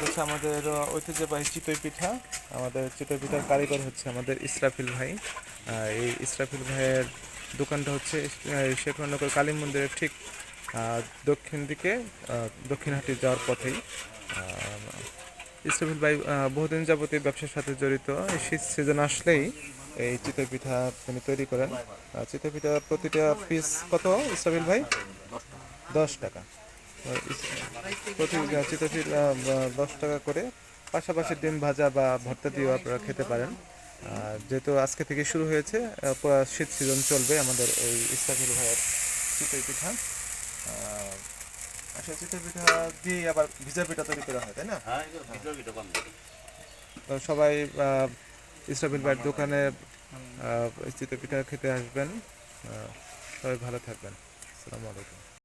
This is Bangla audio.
হচ্ছে আমাদের ঐতিহ্যবাহী চিতই পিঠা, আমাদের চিতই পিঠার কারিগর হচ্ছে আমাদের ইসরাফিল ভাই। এই ইসরাফিল ভাইয়ের দোকানটা হচ্ছে শেখরনগর কালী মন্দিরের ঠিক দক্ষিণ দিকে দক্ষিণহাটি যাওয়ার পথেই। ইসরাফিল ভাই বহুদিন যাবতীয় ব্যবসার সাথে জড়িত শীত সিজন আসলেই এই চিতই পিঠা তিনি তৈরি করেন। চিতই পিঠা প্রতিটা পিস কত ইসরাফিল ভাই? দশ টাকা। প্রতি চিতফিল দশ টাকা করে। পাশাপাশি ডিম ভাজা বা ভর্তা দিয়েও আপনারা খেতে পারেন। আর যেহেতু আজকে থেকে শুরু হয়েছে শীত সিজন চলবে আমাদের এই ইস্তাফিল ভাইয়ের চিতই পিঠা। আসলে চিতই পিঠা দিয়ে আবার ভিজা পিঠা তৈরি করা হয় তাই না? হ্যাঁ সবাই ইসরাফিল ভাইয়ের দোকানে চিত্র পিঠা খেতে আসবেন। সবাই ভালো থাকবেন। আসসালামু আলাইকুম।